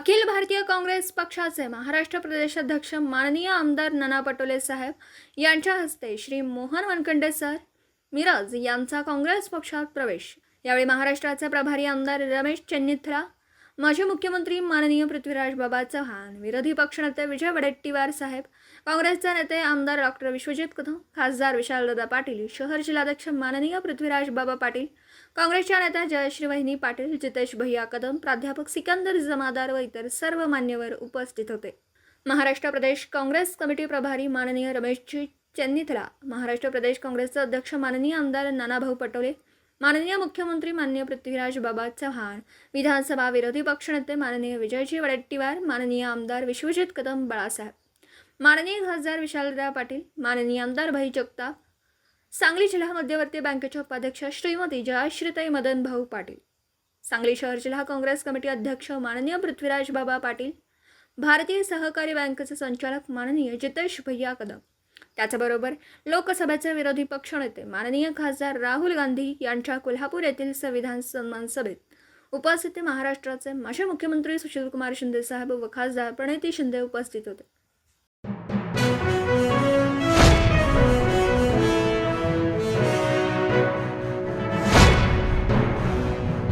अखिल भारतीय काँग्रेस पक्षाचे महाराष्ट्र प्रदेशाध्यक्ष माननीय आमदार नाना पटोले साहेब यांच्या हस्ते श्री मोहन वनखंडे सर मिरज यांचा काँग्रेस पक्षात प्रवेश. यावेळी महाराष्ट्राचे प्रभारी आमदार रमेश चेन्निथला माजी मुख्यमंत्री माननीय पृथ्वीराज बाबा चव्हाण विरोधी पक्षनेते विजय वडेट्टीवार साहेब काँग्रेसचे नेते आमदार डॉक्टर विश्वजित कदम खासदार विशालदादा पाटील शहर जिल्हाध्यक्ष माननीय पृथ्वीराज बाबा पाटील काँग्रेसच्या नेत्या जयश्री वहिनी पाटील जितेश भैया कदम प्राध्यापक सिकंदर जमादार व इतर सर्व मान्यवर उपस्थित होते. महाराष्ट्र प्रदेश काँग्रेस कमिटी प्रभारी माननीय रमेशजी चेन्निथला महाराष्ट्र प्रदेश काँग्रेसचे अध्यक्ष माननीय आमदार नानाभाऊ पटोले माननीय मुख्यमंत्री माननीय पृथ्वीराज बाबा चव्हाण विधानसभा विरोधी पक्षनेते माननीय विजयजी वडेट्टीवार माननीय आमदार विश्वजित कदम बाळासाहेब माननीय खासदार विशालदा पाटील माननीय आमदार भाई जगताप सांगली जिल्हा मध्यवर्ती बँकेच्या उपाध्यक्ष श्रीमती जयाश्रीताई मदन भाऊ पाटील सांगली शहर जिल्हा काँग्रेस कमिटी अध्यक्ष माननीय पृथ्वीराज बाबा पाटील भारतीय सहकारी बँकेचे संचालक माननीय जितेश भैया कदम त्याचबरोबर लोकसभेचे विरोधी पक्षनेते माननीय खासदार राहुल गांधी यांच्या कोल्हापूर येथील संविधान सन्मान सभेत उपस्थित महाराष्ट्राचे माजी मुख्यमंत्री सुशीलकुमार शिंदे साहेब व खासदार प्रणिती शिंदे उपस्थित होते.